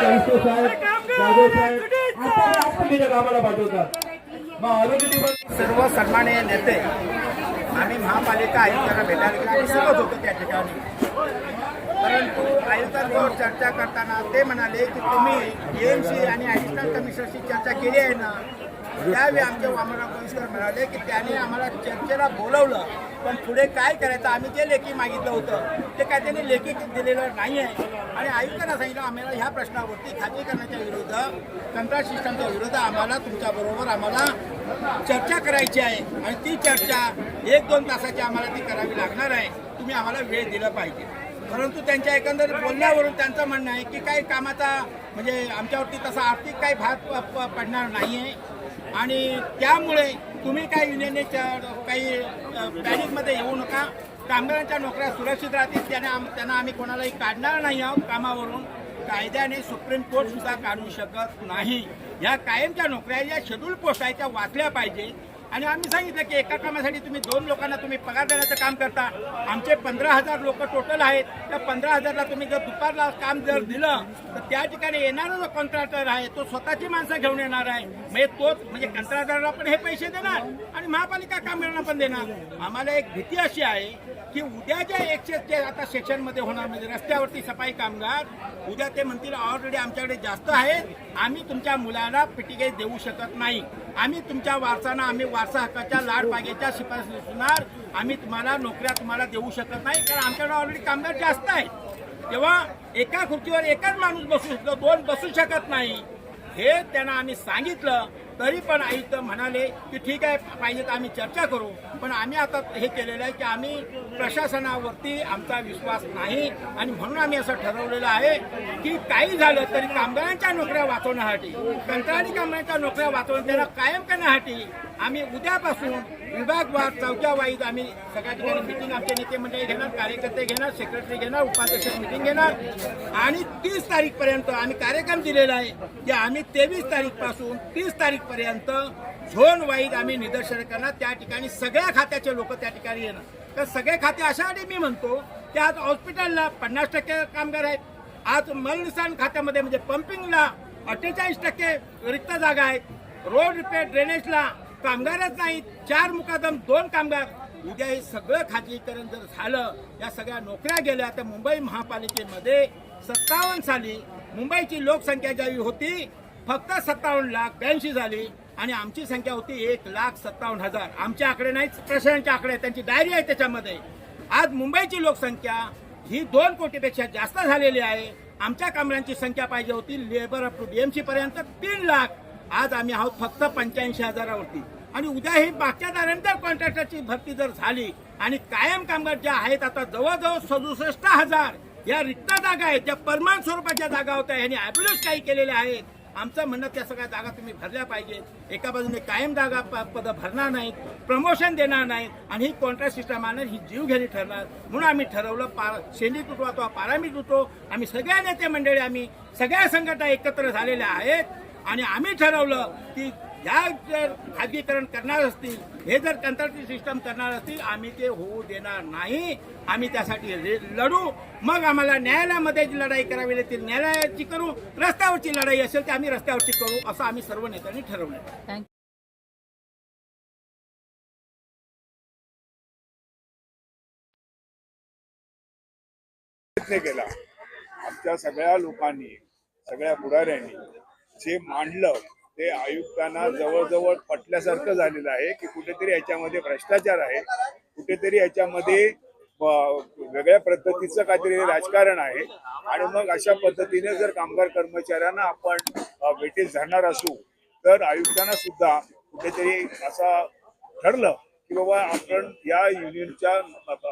कनिष्ठ साहेब जाधव साहेब आता राष्ट्रपतीच्या कामाला पाठवतात. मग आरोग्य डिपार्टमेंट सर्व सन्माननीय नेते आम्ही महापालिका आयुक्तांना भेटायला गेलो आम्ही होतो त्या ठिकाणी. परंतु आयुक्तांबरोबर चर्चा करताना ते म्हणाले की तुम्ही एएमसी आणि ॲडिशनल कमिशनरशी चर्चा केली आहे ना त्यावेळी आमचे वामनराव कमिशनर म्हणाले की त्याने आम्हाला चर्चेला बोलवलं. पण पुढे काय करायचं? आम्ही जे लेखी मागितलं होतं ते काय त्यांनी लेखी दिलेलं नाही आहे. आणि आयुक्तांना सांगितलं आम्हाला ह्या प्रश्नावरती खाजगीकरणाच्या विरुद्ध कंत्राट सिस्टमच्या विरुद्ध आम्हाला तुमच्याबरोबर आम्हाला चर्चा करायची आहे. आणि ती चर्चा एक दोन तासाची आम्हाला ती करावी लागणार आहे. तुम्ही आम्हाला वेळ दिला पाहिजे. परंतु त्यांच्या एकंदर बोलण्यावरून त्यांचं म्हणणं आहे की काही कामाचा म्हणजे आमच्यावरती तसा आर्थिक काही भाग पडणार नाही आहे आणि त्यामुळे तुम्ही काय युनियनने काही पॅनिकमध्ये येऊ नका. कामगारांच्या नोकऱ्या सुरक्षित राहतील. त्याने आम त्यांना आम्ही कोणालाही काढणार नाही आहोत. कामावरून कायद्याने सुप्रीम कोर्ट सुद्धा काढू शकत नाही. या कायमच्या नोकऱ्या या शेड्यूल पोस्ट आहेत त्या वाचल्या पाहिजे. आणि आम्ही सांगितलं की एका कामासाठी तुम्ही दोन लोकांना तुम्ही पगार देण्याचं काम करता. आमचे पंधरा हजार लोक टोटल आहेत. त्या पंधरा हजारला तुम्ही जर दुपारला काम जर दिलं तर त्या ठिकाणी येणारा जो कॉन्ट्रॅक्टर आहे तो स्वतःची माणसं घेऊन येणार आहे. म्हणजे तोच म्हणजे कंत्राटदाराला पण हे पैसे देणार आणि महापालिका कामगारांना पण देणार. आम्हाला एक भीती अशी आहे की उद्या जे एकशे जे आता सेक्शनमध्ये होणार म्हणजे रस्त्यावरती सफाई कामगार उद्या ते म्हणतील ऑलरेडी आमच्याकडे जास्त आहेत आम्ही तुमच्या मुलाला पिटिके देऊ शकत नाही. आम्ही तुमच्या वारसांना आम्ही वारसा हक्काच्या लाडबागेच्या शिफारस सुचणार आम्ही तुम्हाला नोकऱ्या तुम्हाला देऊ शकत नाही कारण आमच्याकडे ऑलरेडी कामगार जास्त आहेत. तेव्हा एका खुर्चीवर एकच माणूस बसू शकतो दोन बसू शकत नाही. हे त्यांना आम्ही सांगितलं. तरी पण आयुक्त म्हणाले की ठीक आहे पाहिजे तर आम्ही चर्चा करू. पण आम्ही आता हे केलेलं आहे की आम्ही प्रशासनावरती आमचा विश्वास नाही. आणि म्हणून आम्ही असं ठरवलेलं आहे की काही झालं तरी कामगारांच्या नोकऱ्या वाचवण्यासाठी कंत्राटी कामगारांच्या नोकऱ्या वाचवून कायम करण्यासाठी आम्ही उद्यापासून विभागवार चौथ्या वाईज आम्ही सगळ्या ठिकाणी मिटिंग आमचे नेते मंडळी घेणार कार्यकर्ते घेणार सेक्रेटरी घेणार उपाध्यक्ष मिटिंग घेणार. आणि तीस तारीख पर्यंत आम्ही कार्यक्रम दिलेला आहे की आम्ही तेवीस तारीखपासून तीस तारीख पर्यंत झोन वाईज आम्ही निदर्शन करणार. त्या ठिकाणी सगळ्या खात्याचे लोक त्या ठिकाणी येणार. तर सगळे खाते अशासाठी मी म्हणतो की आज हॉस्पिटलला पन्नास टक्के कामगार आहेत. आज मलनिसान खात्यामध्ये म्हणजे पंपिंगला अठ्ठेचाळीस टक्के रिक्त जागा आहेत. रोड रिपेअर ड्रेनेजला कामगारच नाहीत. चार मुकादम दोन कामगार. उद्या हे सगळं खाजगीकरण जर झालं या सगळ्या नोकऱ्या गेल्या तर मुंबई महापालिकेमध्ये सत्तावन्न साली मुंबईची लोकसंख्या ज्यावेळी होती फक्त सत्तावन्न लाख ब्याऐंशी झाली आणि आमची संख्या होती एक लाख सत्तावन्न हजार. आमचे आकडे नाहीत प्रशासनाचे आकडे आहेत, त्यांची डायरी आहे त्याच्यामध्ये. आज मुंबईची लोकसंख्या ही दोन कोटीपेक्षा जास्त झालेली आहे. आमच्या कामगारांची संख्या पाहिजे होती लेबर अप टू डीएमसी पर्यंत तीन लाख. आज आम्ही आहोत फक्त पंच्याऐंशी हजारावरती. आणि उद्या ही मागच्या कॉन्ट्रॅक्टरची भरती जर झाली आणि कायम कामगार ज्या आहेत आता जवळजवळ सदुसष्ट हजार या रिक्त जागा आहेत ज्या परमान स्वरूपाच्या जागा होत्या यांनी ॲब्युलस काही केलेल्या आहेत. आमचं म्हणणं त्या सगळ्या जागा तुम्ही भरल्या पाहिजेत. एका बाजूने कायम जागा प- पदं भरणार नाहीत प्रमोशन देणार नाहीत आणि ही कॉन्ट्रॅक्ट सिस्टम आणणार ही जीवघेणी ठरणार. म्हणून आम्ही ठरवलं पा शेंडी तुटवा तो पारामी तुटो. आम्ही सगळ्या नेते मंडळी आम्ही सगळ्या संघटना एकत्र झालेल्या आहेत. आणि आम्ही ठरवलं की ह्या जर खाजगीकरण करणार असतील हे जर कंत्राटी सिस्टम करणार असतील आम्ही ते होऊ देणार नाही. आम्ही त्यासाठी लढू. मग आम्हाला न्यायालयामध्ये जी लढाई करावी लागतील न्यायालयाची करू. रस्त्यावरची लढाई असेल ते आम्ही रस्त्यावरची करू असं आम्ही सर्व नेत्यांनी ठरवलं प्रयत्न केला. आमच्या सगळ्या लोकांनी सगळ्या पुढाऱ्यांनी जे मांडलं ते आयुक्तांना जवळजवळ पटल्यासारखं झालेलं आहे की कुठेतरी याच्यामध्ये भ्रष्टाचार आहे. कुठेतरी याच्यामध्ये वेगळ्या पद्धतीचं काहीतरी राजकारण आहे. आणि मग अशा पद्धतीने जर कामगार कर्मचाऱ्यांना आपण भेटीस धरणार असू तर आयुक्तांना सुद्धा कुठेतरी असं ठरलं की बाबा आपण या युनियनच्या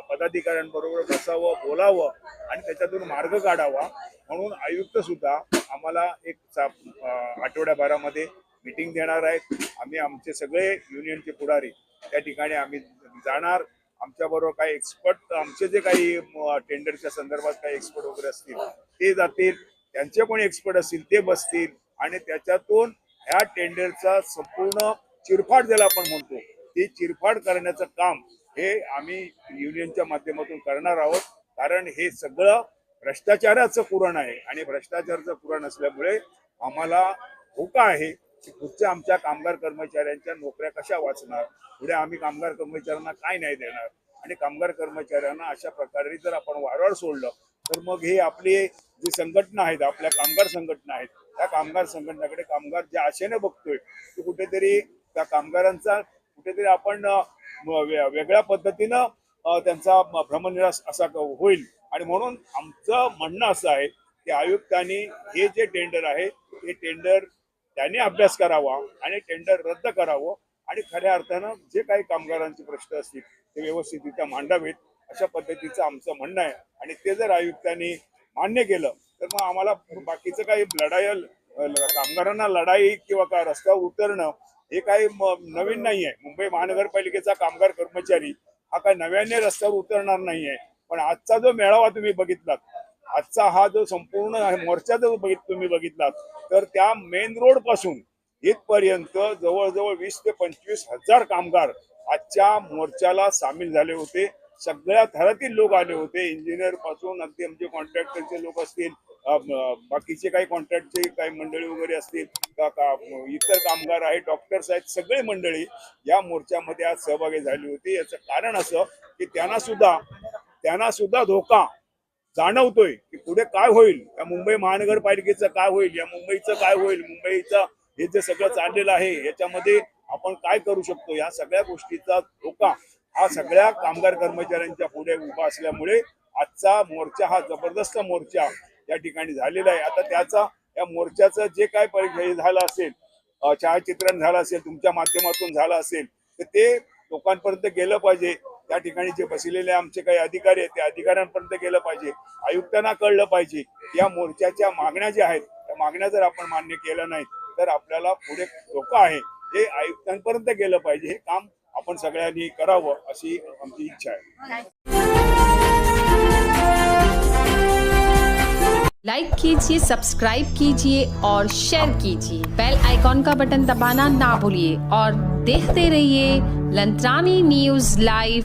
पदाधिकाऱ्यांबरोबर बसावं बोलावं आणि त्याच्यातून मार्ग काढावा म्हणून आयुक्त सुद्धा आम्हाला एक आठवड्याभरामध्ये मिटिंग देणार आहेत. आम्ही आमचे सगळे युनियनचे पुढारी त्या ठिकाणी आम्ही जाणार. आमच्याबरोबर काही एक्सपर्ट आमचे जे काही टेंडरच्या संदर्भात काही एक्सपर्ट वगैरे असतील ते जातील. त्यांचे कोणी एक्सपर्ट असतील ते बसतील. आणि त्याच्यातून ह्या टेंडरचा संपूर्ण चिरफाट ज्याला आपण म्हणतो ती चिरफाड करण्याचं काम हे आम्ही युनियनच्या माध्यमातून करणार आहोत. कारण हे सगळं भ्रष्टाचाराचं पुरण आहे आणि भ्रष्टाचाराचं पुरण असल्यामुळे आम्हाला धोका आहे की पुढच्या आमच्या कामगार कर्मचाऱ्यांच्या नोकऱ्या कशा वाचणार? पुढे आम्ही कामगार कर्मचाऱ्यांना काय नाही देणार? आणि कामगार कर्मचाऱ्यांना अशा प्रकारे जर आपण वारंवार सोडलं तर मग हे आपली जी संघटना आहेत आपल्या कामगार संघटना आहेत त्या कामगार संघटनाकडे कामगार ज्या आशेने बघतोय की कुठेतरी त्या कामगारांचा कुठेतरी आपण वेगळ्या पद्धतीनं त्यांचा भ्रमनिरास असा क- होईल. आणि म्हणून आमचं म्हणणं असं आहे की आयुक्तांनी हे जे टेंडर आहे हे टेंडर त्यांनी अभ्यास करावा आणि टेंडर रद्द करावं आणि खऱ्या अर्थानं जे काही कामगारांचे प्रश्न असतील ते व्यवस्थितरित्या मांडावेत अशा पद्धतीचं आमचं म्हणणं आहे. आणि ते जर आयुक्तांनी मान्य केलं तर मग आम्हाला बाकीचं काही लढाई कामगारांना लढाई किंवा काय रस्त्यावर उतरणं हे काही नवीन नाही आहे मुंबई महानगरपालिकेचा कामगार कर्मचारी हा काही नव्याने रस्त्यावर उतरणार नाही आहे पण आजचा जो मेळावा तुम्ही बघितलात आजचा हा जो संपूर्ण मोर्चा जो बघित तुम्ही बघितलात तर त्या मेन रोडपासून इथपर्यंत जवळजवळ वीस ते पंचवीस हजार कामगार आजच्या मोर्चाला सामील झाले होते. सगळ्या थरातील लोक आले होते. इंजिनियरपासून अगदी आमचे कॉन्ट्रॅक्टरचे लोक असतील बाकीचे काही कॉन्ट्रॅक्टचे काही मंडळी वगैरे असतील का- का- इतर कामगार आहेत डॉक्टर्स आहेत सगळे मंडळी या मोर्चामध्ये आज सहभागी झाली होती. याचं कारण असं की त्यांना सुद्धा त्यांना सुद्धा धोका जाणवतोय की पुढे काय होईल. या मुंबई महानगरपालिकेचं काय होईल या मुंबईचं काय होईल मुंबईचं हे जे सगळं चाललेलं आहे याच्यामध्ये आपण काय करू शकतो? या सगळ्या गोष्टीचा धोका हा सगळ्या कामगार कर्मचाऱ्यांच्या पुढे उभा असल्यामुळे आजचा मोर्चा हा जबरदस्त मोर्चा या ठिकाणी झालेला आहे. आता त्याचा या मोर्चाचं जे काय परिचय झालं असेल छायाचित्रण झालं असेल तुमच्या माध्यमातून झालं असेल तर ते लोकांपर्यंत गेलं पाहिजे. त्या ठिकाणी जे बसलेले आमचे काही अधिकारी आहेत त्या अधिकाऱ्यांपर्यंत गेलं पाहिजे. आयुक्तांना कळलं पाहिजे या मोर्चाच्या मागण्या ज्या आहेत त्या मागण्या जर आपण मान्य केल्या नाही तर आपल्याला पुढे धोका आहे. हे आयुक्तांपर्यंत गेलं पाहिजे. हे काम आपण सगळ्यांनी करावं इच्छा आहे. लाइक कीजिए सब्सक्राइब कीजिए और शेयर कीजिए. बेल आइकॉन का बटन दबाना ना भूलिए और देखते रहिए लंत्रानी न्यूज़ लाइव